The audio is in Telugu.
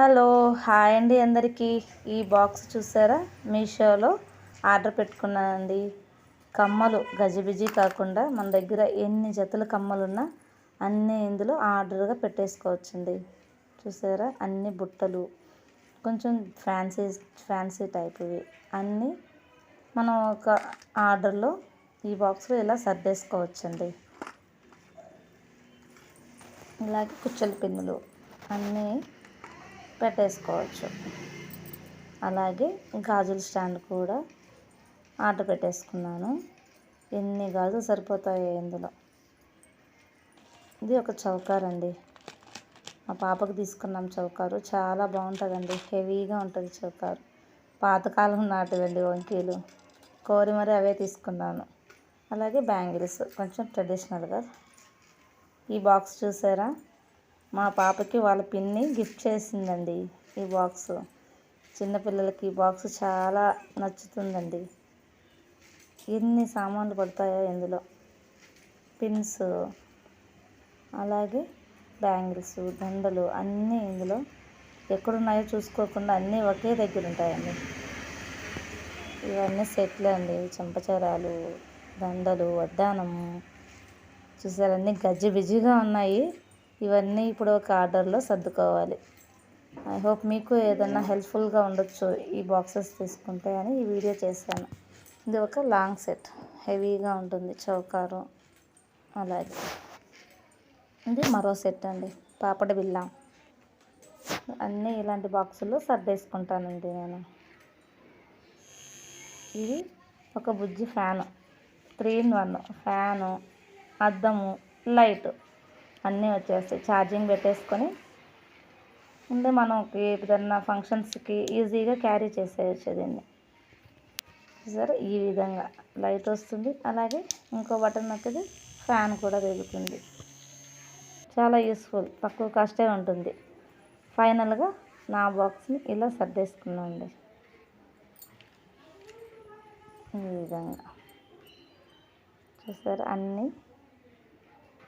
హలో హాయ్ అండి అందరికీ. ఈ బాక్స్ చూసారా? మీషోలో ఆర్డర్ పెట్టుకున్నానండి. కమ్మలు గజిబిజి కాకుండా మన దగ్గర ఎన్ని జతల కమ్మలు ఉన్నా అన్నీ ఇందులో ఆర్డర్గా పెట్టేసుకోవచ్చండి. చూసారా? అన్ని బుట్టలు. కొంచెం ఫ్యాన్సీ ఫ్యాన్సీ టైప్వి. అన్నీ మనం ఒక ఆర్డర్లో ఈ బాక్స్లో ఇలా సర్దేసుకోవచ్చండి. ఇలాగే కుచ్చల పిన్నులు అన్నీ పెట్టేసుకోవచ్చు. అలాగే గాజుల స్టాండ్ కూడా ఆర్డర్ పెట్టేసుకున్నాను. ఎన్ని గాజులు సరిపోతాయి ఇందులో. ఇది ఒక చౌకారండి. మా పాపకు తీసుకున్నాం చౌకారు. చాలా బాగుంటుందండి. హెవీగా ఉంటుంది చౌకారు. పాతకాలం నాటివండి వంకీలు. కోరి మరి అవే తీసుకున్నాను. అలాగే బ్యాంగిల్స్ కొంచెం ట్రెడిషనల్గా. ఈ బాక్స్ చూసారా? మా పాపకి వాళ్ళ పిన్ని గిఫ్ట్ చేసిందండి ఈ బాక్స్. చిన్నపిల్లలకి ఈ బాక్స్ చాలా నచ్చుతుందండి. ఎన్ని సామాన్లు పడతాయో ఇందులో. పిన్స్ అలాగే బ్యాంగిల్స్ దండలు అన్నీ ఇందులో ఎక్కడున్నాయో చూసుకోకుండా అన్నీ ఒకే దగ్గర ఉంటాయండి. ఇవన్నీ సెట్లే అండి. చెంపచరాలు దండలు వడ్డానము చూసారన్నీ గజ్జి బిజీగా ఉన్నాయి. ఇవన్నీ ఇప్పుడు ఒక ఆర్డర్లో సర్దుకోవాలి. ఐ హోప్ మీకు ఏదన్నా హెల్ప్ఫుల్గా ఉండొచ్చు ఈ బాక్సెస్ తీసుకుంటే అని ఈ వీడియో చేశాను. ఇది ఒక లాంగ్ సెట్ హెవీగా ఉంటుంది చౌకారు. అలాగే. ఇది మరో సెట్ అండి పాపడ బిల్ల. అన్నీ ఇలాంటి బాక్సుల్లో సర్దేసుకుంటానండి నేను. ఇది ఒక బుజ్జి fan three in one fan అద్దము light. అన్నీ వచ్చేస్తాయి. ఛార్జింగ్ పెట్టేసుకొని ముందే మనకి ఏదన్నా ఫంక్షన్స్కి ఈజీగా క్యారీ చేసేయచ్చు దీన్ని. సరే ఈ విధంగా లైట్ వస్తుంది. అలాగే ఇంకో బటన్ నొక్కితే ఫ్యాన్ కూడా తిరుగుతుంది చాలా యూస్ఫుల్ తక్కువ కాస్టే ఉంటుంది. ఫైనల్గా నా బాక్స్ని ఇలా సర్దేసుకున్నాండి ఈ విధంగా. చూసారు అన్నీ